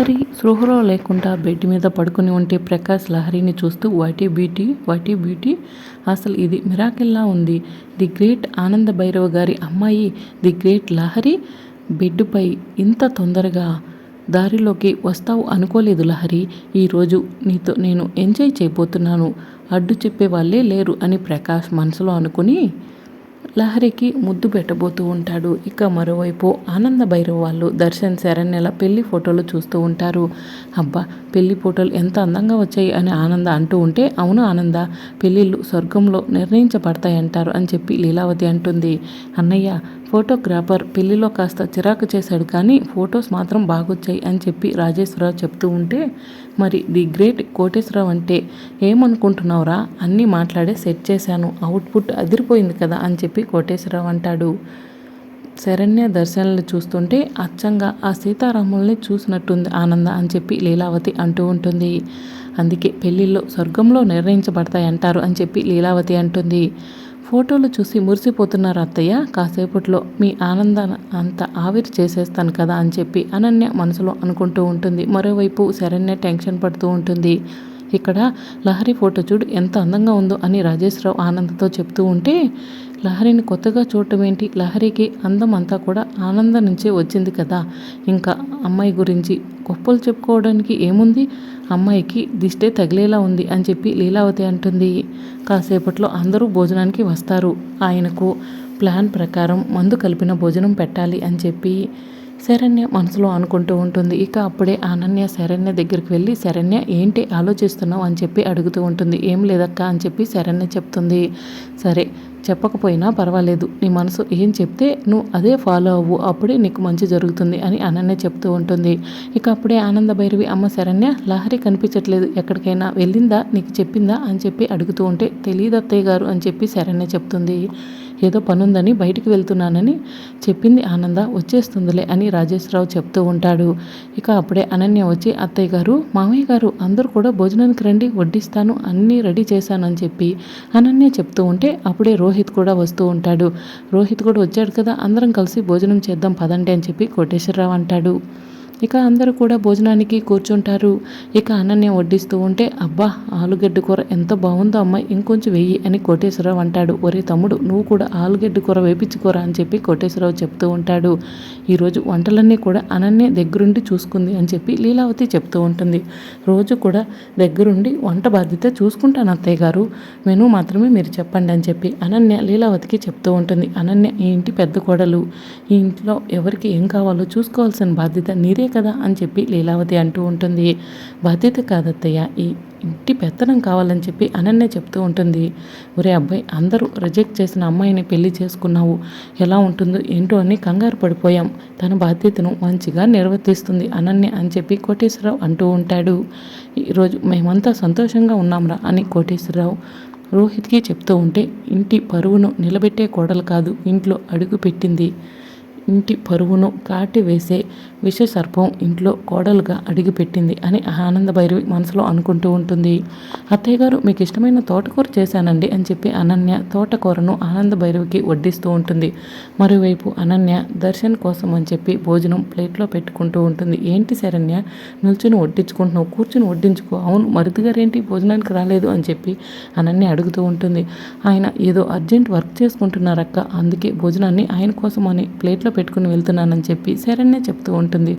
లహరి స్పృహలో లేకుండా బెడ్ మీద పడుకుని ఉంటే ప్రకాష్ లహరిని చూస్తూ వాటి బ్యూటీ వాటి బ్యూటీ అసలు ఇది మిరాకిల్లా ఉంది. ది గ్రేట్ ఆనంద భైరవ్ గారి అమ్మాయి ది గ్రేట్ లహరి బెడ్పై ఇంత తొందరగా దారిలోకి వస్తావు అనుకోలేదు లహరి. ఈరోజు నీతో నేను ఎంజాయ్ చేయబోతున్నాను. అడ్డు చెప్పే వాళ్ళే లేరు అని ప్రకాష్ మనసులో అనుకుని లహరికి ముద్దు పెట్టబోతూ ఉంటాడు. ఇక మరోవైపు ఆనంద భైరవ్ వాళ్ళు దర్శన్ శరణ్యల పెళ్ళి ఫోటోలు చూస్తూ ఉంటారు. అబ్బా పెళ్ళి ఫోటోలు ఎంత అందంగా వచ్చాయి అని ఆనంద అంటూ ఉంటే అవును ఆనంద పెళ్ళిళ్ళు స్వర్గంలో నిర్ణయించబడతాయంటారు అని చెప్పి లీలావతి అంటుంది. అన్నయ్య ఫోటోగ్రాఫర్ పెళ్ళిలో కాస్త చిరాకు చేశాడు కానీ ఫొటోస్ మాత్రం బాగొచ్చాయి అని చెప్పి రాజేశ్వరరావు చెప్తూ ఉంటే మరి ది గ్రేట్ కోటేశ్వరరావు అంటే ఏమనుకుంటున్నావురా? అన్నీ మాట్లాడే సెట్ చేశాను. అవుట్పుట్ అదిరిపోయింది కదా అని చెప్పి చెప్పి కోటేశ్వరరావు అంటాడు. శరణ్య దర్శనలు చూస్తుంటే అచ్చంగా ఆ సీతారాముల్ని చూసినట్టుంది ఆనంద అని చెప్పి లీలావతి అంటూ ఉంటుంది. అందుకే పెళ్ళిళ్ళు స్వర్గంలో నిర్ణయించబడతాయంటారు అని చెప్పి లీలావతి అంటుంది. ఫోటోలు చూసి మురిసిపోతున్నారు అత్తయ్య. కాసేపట్లో మీ ఆనందాన్ని అంత ఆవిరి చేసేస్తాను కదా అని చెప్పి అనన్య మనసులో అనుకుంటూ ఉంటుంది. మరోవైపు శరణ్య టెన్షన్ పడుతూ ఉంటుంది. ఇక్కడ లహరి ఫోటో చూడు ఎంత అందంగా ఉందో అని రాజేశ్వరరావు ఆనందతో చెప్తూ ఉంటే లహరిని కొత్తగా చూడటం ఏంటి? లహరికి అందం అంతా కూడా ఆనందం నుంచే వచ్చింది కదా. ఇంకా అమ్మాయి గురించి గొప్పలు చెప్పుకోవడానికి ఏముంది? అమ్మాయికి దిష్టే తగిలేలా ఉంది అని చెప్పి లీలావతి అంటుంది. కాసేపట్లో అందరూ భోజనానికి వస్తారు. ఆయనకు ప్లాన్ ప్రకారం మందు కలిపిన భోజనం పెట్టాలి అని చెప్పి శరణ్య మనసులో అనుకుంటూ ఉంటుంది. ఇక అప్పుడే అనన్య శరణ్య దగ్గరికి వెళ్ళి శరణ్య ఏంటి ఆలోచిస్తున్నావు? అని చెప్పి అడుగుతూ ఉంటుంది. ఏం లేదక్క అని చెప్పి శరణ్య చెప్తుంది. సరే చెప్పకపోయినా పర్వాలేదు. నీ మనసు ఏం చెప్తే నువ్వు అదే ఫాలో అవ్వు. అప్పుడే నీకు మంచి జరుగుతుంది అని అనన్య చెప్తూ ఉంటుంది. ఇక అప్పుడే ఆనంద భైరవి అమ్మ శరణ్య లహరి కనిపించట్లేదు. ఎక్కడికైనా వెళ్ళిందా? నీకు చెప్పిందా? అని చెప్పి అడుగుతూ ఉంటే తెలియదు అత్తయ్య గారు అని చెప్పి శరణ్య చెప్తుంది. ఏదో పనుందని బయటికి వెళ్తున్నానని చెప్పింది ఆనంద. వచ్చేస్తుందిలే అని రాజేశ్వరరావు చెప్తూ ఉంటాడు. ఇక అప్పుడే అనన్య వచ్చి అత్తయ్య గారు మామయ్య గారు అందరూ కూడా భోజనానికి రండి వడ్డిస్తాను అన్నీ రెడీ చేశానని చెప్పి అనన్య చెప్తూ ఉంటే అప్పుడే రోహిత్ కూడా వస్తూ ఉంటాడు. రోహిత్ కూడా వచ్చాడు కదా అందరం కలిసి భోజనం చేద్దాం పదండి అని చెప్పి కోటేశ్వరరావు అంటాడు. ఇక అందరూ కూడా భోజనానికి కూర్చుంటారు. ఇక అనన్య వడ్డిస్తూ ఉంటే అబ్బా ఆలుగడ్డ కూర ఎంత బాగుందో అమ్మాయి ఇంకొంచెం వెయ్యి అని కోటేశ్వరరావు అంటాడు. ఒరే తమ్ముడు నువ్వు కూడా ఆలుగడ్డ కూర వేపించుకోరా అని చెప్పి కోటేశ్వరరావు చెప్తూ ఉంటాడు. ఈరోజు వంటలన్నీ కూడా అనన్య దగ్గరుండి చూసుకుంది అని చెప్పి లీలావతి చెప్తూ ఉంటుంది. రోజు కూడా దగ్గరుండి వంట బాధ్యత చూసుకుంటాను అత్తయ్య గారు. మెను మాత్రమే మీరు చెప్పండి అని చెప్పి అనన్య లీలావతికి చెప్తూ ఉంటుంది. అనన్య ఈ ఇంటి పెద్ద కోడలు ఈ ఇంట్లో ఎవరికి ఏం కావాలో చూసుకోవాల్సిన బాధ్యత నీరే కదా అని చెప్పి లీలావతి అంటూ ఉంటుంది. బాధ్యత కాదత్తయ్య ఈ ఇంటి పెత్తనం కావాలని చెప్పి అనన్య చెప్తూ ఉంటుంది. ఒరే అబ్బాయి అందరూ రిజెక్ట్ చేసిన అమ్మాయిని పెళ్ళి చేసుకున్నావు. ఎలా ఉంటుందో ఏంటో అని కంగారు పడిపోయాం. తన బాధ్యతను మంచిగా నిర్వర్తిస్తుంది అనన్య అని చెప్పి కోటేశ్వరరావు అంటూ ఉంటాడు. ఈరోజు మేమంతా సంతోషంగా ఉన్నాంరా అని కోటేశ్వరరావు రోహిత్కి చెప్తూ ఉంటే ఇంటి పరువును నిలబెట్టే కోడలు కాదు ఇంట్లో అడుగు పెట్టింది. ఇంటి పరువును కాటి వేసే విషసర్పం ఇంట్లో కోడలుగా అడిగిపెట్టింది అని ఆనంద భైరవి మనసులో అనుకుంటూ ఉంటుంది. అత్తయ్య గారు మీకు ఇష్టమైన తోటకూర చేశానండి అని చెప్పి అనన్య తోటకూరను ఆనంద భైరవికి వడ్డిస్తూ ఉంటుంది. మరోవైపు అనన్య దర్శన్ కోసం అని చెప్పి భోజనం ప్లేట్లో పెట్టుకుంటూ ఉంటుంది. ఏంటి శరణ్య నిల్చుని వడ్డించుకుంటున్నావు కూర్చుని వడ్డించుకో అవును మరుది గారు ఏంటి భోజనానికి రాలేదు అని చెప్పి అనన్య అడుగుతూ ఉంటుంది. ఆయన ఏదో అర్జెంట్ వర్క్ చేసుకుంటున్నారక్క అందుకే భోజనాన్ని ఆయన కోసం అని ప్లేట్లో పెట్టుకుని వెళ్తున్నానని చెప్పి శరణ్య చెప్తూ ఉంటుంది.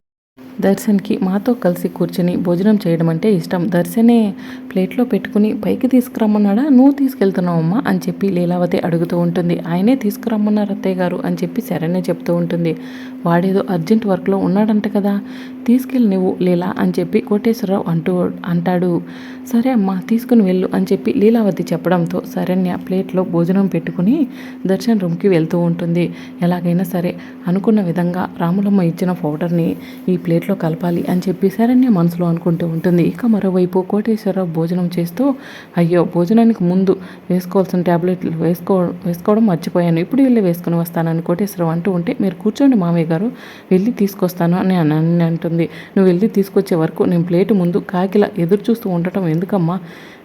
దర్శన్కి మాతో కలిసి కూర్చొని భోజనం చేయడం అంటే ఇష్టం. దర్శనే ప్లేట్లో పెట్టుకుని పైకి తీసుకురమ్మన్నాడా? నువ్వు తీసుకెళ్తున్నావమ్మా అని చెప్పి లీలావతి అడుగుతూ ఉంటుంది. ఆయనే తీసుకురమ్మన్నారు అత్తయ్య గారు అని చెప్పి సరేనే చెప్తూ ఉంటుంది. వాడేదో అర్జెంట్ వర్క్లో ఉన్నాడంట కదా తీసుకెళ్ళి నువ్వు లీలా అని చెప్పి కోటేశ్వరరావు అంటూ అంటాడు. సరే అమ్మా తీసుకుని వెళ్ళు అని చెప్పి లీలావతి చెప్పడంతో శరణ్య ప్లేట్లో భోజనం పెట్టుకుని దర్శన్ రూమ్కి వెళ్తూ ఉంటుంది. ఎలాగైనా సరే అనుకున్న విధంగా రాములమ్మ ఇచ్చిన పౌడర్ని ఈ ప్లేట్లో కలపాలి అని చెప్పి శరణ్య మనసులో అనుకుంటూ ఉంటుంది. ఇక మరోవైపు కోటేశ్వరరావు భోజనం చేస్తూ అయ్యో భోజనానికి ముందు వేసుకోవాల్సిన ట్యాబ్లెట్లు వేసుకో వేసుకోవడం మర్చిపోయాను. ఇప్పుడు వెళ్ళి వేసుకుని వస్తానని కోటేశ్వరరావు అంటూ ఉంటే మీరు కూర్చోండి మామయ్య గారు వెళ్ళి తీసుకొస్తాను అని అని అంటుంది. నువ్వు వెళ్ళి తీసుకొచ్చే వరకు నేను ప్లేటు ముందు కాకిలా ఎదురు చూస్తూ ఉండటం ఎందుకమ్మా?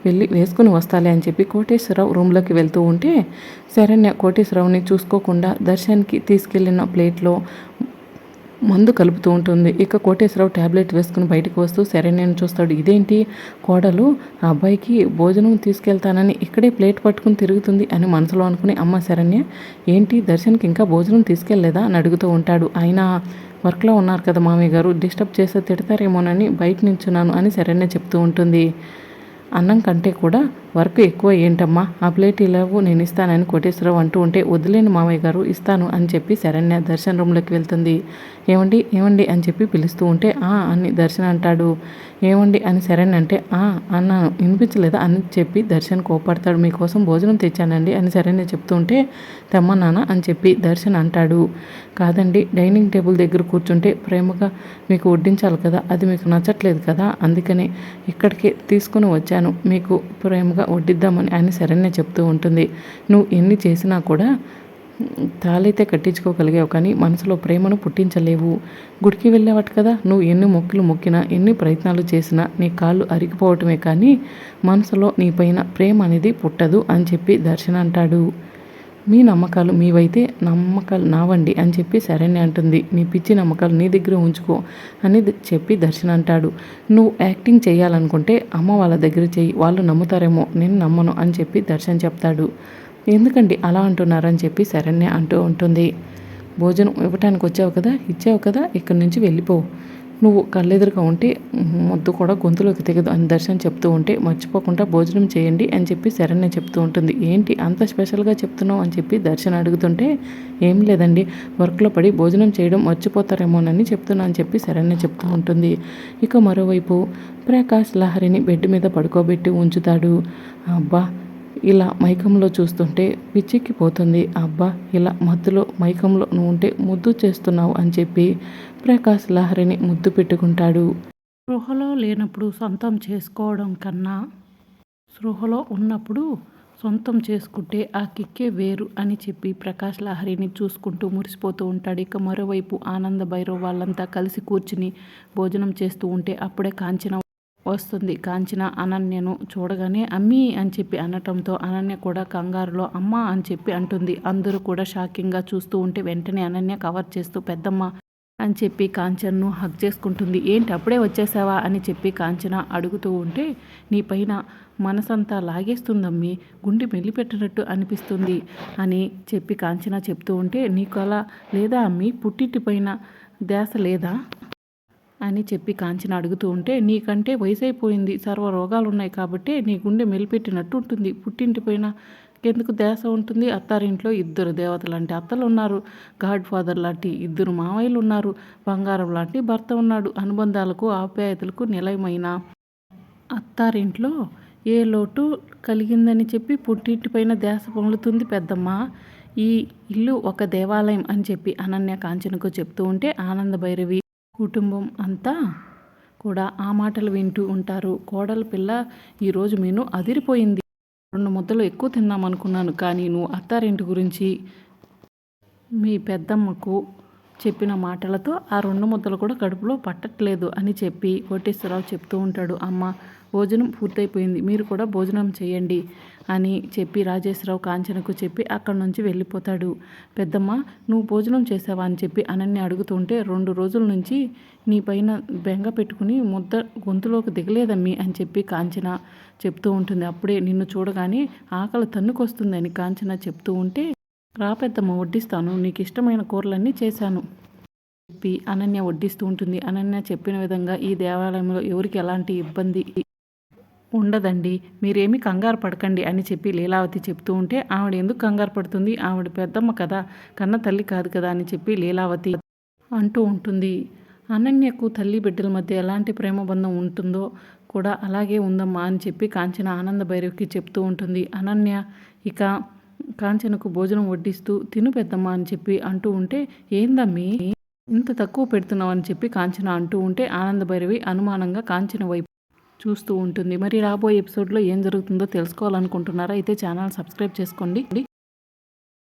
వెళ్ళి వేసుకుని వస్తాలే అని చెప్పి కోటేశ్వరరావు రూమ్లోకి వెళ్తూ ఉంటే శరణ్య కోటేశ్వరరావుని చూసుకోకుండా దర్శన్కి తీసుకెళ్ళిన ప్లేట్లో మందు కలుపుతూ ఉంటుంది. ఇక కోటేశ్వరరావు ట్యాబ్లెట్ వేసుకుని బయటకు వస్తూ శరణ్యను చూస్తాడు. ఇదేంటి? కోడలు? ఆ అబ్బాయికి భోజనం తీసుకెళ్తానని ఇక్కడే ప్లేట్ పట్టుకుని తిరుగుతుంది అని మనసులో అనుకుని అమ్మ శరణ్య ఏంటి? దర్శన్కి ఇంకా భోజనం తీసుకెళ్ళలేదా అని అడుగుతూ ఉంటాడు. ఆయన వర్క్లో ఉన్నారు కదా మామయ్య గారు డిస్టర్బ్ చేస్తే తిడతారేమోనని బయట నించున్నాను అని శరణ్య చెప్తూ ఉంటుంది. అన్నం కంటే కూడా వర్క్ ఎక్కువ ఏంటమ్మా? ఆ ప్లేట్ ఇలాగూ నేను ఇస్తానని కోటేశ్వరరావు అంటూ ఉంటే వదిలేని మామయ్య గారు ఇస్తాను అని చెప్పి శరణ్య దర్శన రూమ్లోకి వెళ్తుంది. ఏమండి? ఏమండి? అని చెప్పి పిలుస్తూ ఉంటే ఆ అని దర్శన్ అంటాడు. ఏమండి అని శరణ్య అంటే ఆ అన్నాను. వినిపించలేదా? అని చెప్పి దర్శన్ కోపడతాడు మీకోసం భోజనం తెచ్చానండి అని శరణ్య చెప్తుంటే తెమ్మన్నానా అని చెప్పి దర్శన్ అంటాడు. కాదండి డైనింగ్ టేబుల్ దగ్గర కూర్చుంటే ప్రేమగా మీకు వడ్డించాలి కదా అది మీకు నచ్చట్లేదు కదా అందుకని ఇక్కడికి తీసుకుని వచ్చాను. మీకు ప్రేమగా వడ్డిద్దామని అని శరణ్య చెప్తూ ఉంటుంది. నువ్వు ఎన్ని చేసినా కూడా తాళైతే కట్టించుకోగలిగావు కానీ మనసులో ప్రేమను పుట్టించలేవు. గుడికి వెళ్ళేవాటి కదా? నువ్వు ఎన్ని మొక్కులు మొక్కినా ఎన్ని ప్రయత్నాలు చేసినా నీ కాళ్ళు అరిగిపోవటమే కానీ మనసులో నీ పైన ప్రేమ అనేది పుట్టదు అని చెప్పి దర్శన అంటాడు. మీ నమ్మకాలు మీవైతే నమ్మకాలు నావండి అని చెప్పి శరణ్య అంటుంది. నీ పిచ్చి నమ్మకాలు నీ దగ్గర ఉంచుకో అని చెప్పి దర్శన అంటాడు. నువ్వు యాక్టింగ్ చేయాలనుకుంటే అమ్మ వాళ్ళ దగ్గర చేయి వాళ్ళు నమ్ముతారేమో నేను నమ్మను అని చెప్పి దర్శన్ చెప్తాడు. ఎందుకండి అలా అంటున్నారని చెప్పి శరణ్య అంటూ ఉంటుంది. భోజనం ఇవ్వటానికి వచ్చావు కదా ఇచ్చావు కదా ఇక్కడి నుంచి వెళ్ళిపోవు నువ్వు కళ్ళెదురుగా ఉంటే ముద్దు కూడా గొంతులోకి తెగదు అని దర్శనం చెప్తూ ఉంటే మర్చిపోకుండా భోజనం చేయండి అని చెప్పి శరణ్య చెప్తూ ఉంటుంది. ఏంటి అంత స్పెషల్గా చెప్తున్నావు అని చెప్పి దర్శనం అడుగుతుంటే ఏం లేదండి వర్క్లో పడి భోజనం చేయడం మర్చిపోతారేమోనని చెప్తున్నా అని చెప్పి శరణ్య చెప్తూ ఉంటుంది. ఇక మరోవైపు ప్రకాష్ లహరిని బెడ్ మీద పడుకోబెట్టి ఉంచుతాడు. అబ్బా ఇలా మైకంలో చూస్తుంటే పిచ్చెక్కిపోతుంది అబ్బా ఇలా మత్తులో మైకంలో నువ్వు ఉంటే ముద్దు చేస్తున్నావు అని చెప్పి ప్రకాష్ లహరిని ముద్దు పెట్టుకుంటాడు. స్పృహలో లేనప్పుడు సొంతం చేసుకోవడం కన్నా స్పృహలో ఉన్నప్పుడు సొంతం చేసుకుంటే ఆ కిక్కే వేరు అని చెప్పి ప్రకాష్ లహరిని చూసుకుంటూ మురిసిపోతూ ఉంటాడు. ఇక మరోవైపు ఆనంద భైరవ్ వాళ్ళంతా కలిసి కూర్చుని భోజనం చేస్తూ ఉంటే అప్పుడే కాంచన వస్తుంది. కాంచన అనన్యను చూడగానే అమ్మీ అని చెప్పి అనటంతో అనన్య కూడా కంగారులో అమ్మ అని చెప్పి అంటుంది. అందరూ కూడా షాకింగ్గా చూస్తూ ఉంటే వెంటనే అనన్య కవర్ చేస్తూ పెద్దమ్మ అని చెప్పి కాంచన్ను హక్ చేసుకుంటుంది. ఏంటి అప్పుడే వచ్చేసావా? అని చెప్పి కాంచన అడుగుతూ ఉంటే నీ పైన మనసంతా లాగేస్తుందమ్మి గుండె మెల్లిపెట్టినట్టు అనిపిస్తుంది అని చెప్పి కాంచన చెప్తూ ఉంటే నీకు అలా లేదా అమ్మి? పుట్టింటి పైన ధ్యాస లేదా? అని చెప్పి కాంచన అడుగుతూ ఉంటే నీకంటే వయసు అయిపోయింది సర్వ రోగాలు ఉన్నాయి కాబట్టి నీ గుండె మెలిపెట్టినట్టు ఉంటుంది. పుట్టింటి పైన ఎందుకు దేశ ఉంటుంది? అత్తారింట్లో ఇద్దరు దేవతలు లాంటి అత్తలు ఉన్నారు గాడ్ ఫాదర్ లాంటి ఇద్దరు మామయ్యలు ఉన్నారు బంగారం లాంటి భర్త ఉన్నాడు. అనుబంధాలకు ఆప్యాయతలకు నిలయమైన అత్తారింట్లో ఏ లోటు కలిగిందని చెప్పి పుట్టింటి పైన దేశ పొంగులుతుంది పెద్దమ్మ. ఈ ఇల్లు ఒక దేవాలయం అని చెప్పి అనన్య కాంచనకు చెప్తూ ఉంటే ఆనంద భైరవి కుటుంబం అంతా కూడా ఆ మాటలు వింటూ ఉంటారు. కోడల పిల్ల ఈరోజు నేను అదిరిపోయింది. రెండు ముద్దలు ఎక్కువ తిందామనుకున్నాను కానీ నువ్వు అత్తారింటి గురించి మీ పెద్దమ్మకు చెప్పిన మాటలతో ఆ రెండు ముద్దలు కూడా కడుపులో పట్టట్లేదు అని చెప్పి కోటేశ్వరరావు చెప్తూ ఉంటాడు. అమ్మ భోజనం పూర్తయిపోయింది మీరు కూడా భోజనం చేయండి అని చెప్పి రాజేశ్వరరావు కాంచనకు చెప్పి అక్కడి నుంచి వెళ్ళిపోతాడు. పెద్దమ్మ నువ్వు భోజనం చేసావా అని చెప్పి అనన్ని అడుగుతుంటే రెండు రోజుల నుంచి నీ పైన బెంగ పెట్టుకుని ముద్ద గొంతులోకి దిగలేదమ్మి అని చెప్పి కాంచన చెప్తూ ఉంటుంది. అప్పుడే నిన్ను చూడగానే ఆకలి తన్నుకొస్తుందని కాంచన చెప్తూ ఉంటే రా పెద్దమ్మ వడ్డిస్తాను. నీకు ఇష్టమైన కూరలన్నీ చేశాను. చెప్పి అనన్య వడ్డిస్తూ ఉంటుంది. అనన్య చెప్పిన విధంగా ఈ దేవాలయంలో ఎవరికి ఎలాంటి ఇబ్బంది ఉండదండి. మీరేమీ కంగారు పడకండి అని చెప్పి లీలావతి చెప్తూ ఉంటే ఆవిడ ఎందుకు కంగారు పడుతుంది? ఆవిడ పెద్దమ్మ కదా కన్న తల్లి కాదు కదా అని చెప్పి లీలావతి అంటూ ఉంటుంది. అనన్యకు తల్లి బిడ్డల మధ్య ఎలాంటి ప్రేమ బంధం ఉంటుందో కూడా అలాగే ఉందమ్మా అని చెప్పి కాంచన ఆనంద భైరవ్కి చెప్తూ ఉంటుంది. అనన్య ఇక కాంచనకు భోజనం వడ్డిస్తూ తిను పెద్దమ్మ అని చెప్పి అంటూ ఉంటే ఏందమ్మీ? ఇంత తక్కువ పెడుతున్నావు అని చెప్పి కాంచన అంటూ ఉంటే ఆనందభైరవి అనుమానంగా కాంచన వైపు చూస్తూ ఉంటుంది. మరి రాబోయే ఎపిసోడ్లో ఏం జరుగుతుందో తెలుసుకోవాలనుకుంటున్నారా? అయితే ఛానల్ సబ్స్క్రైబ్ చేసుకోండి.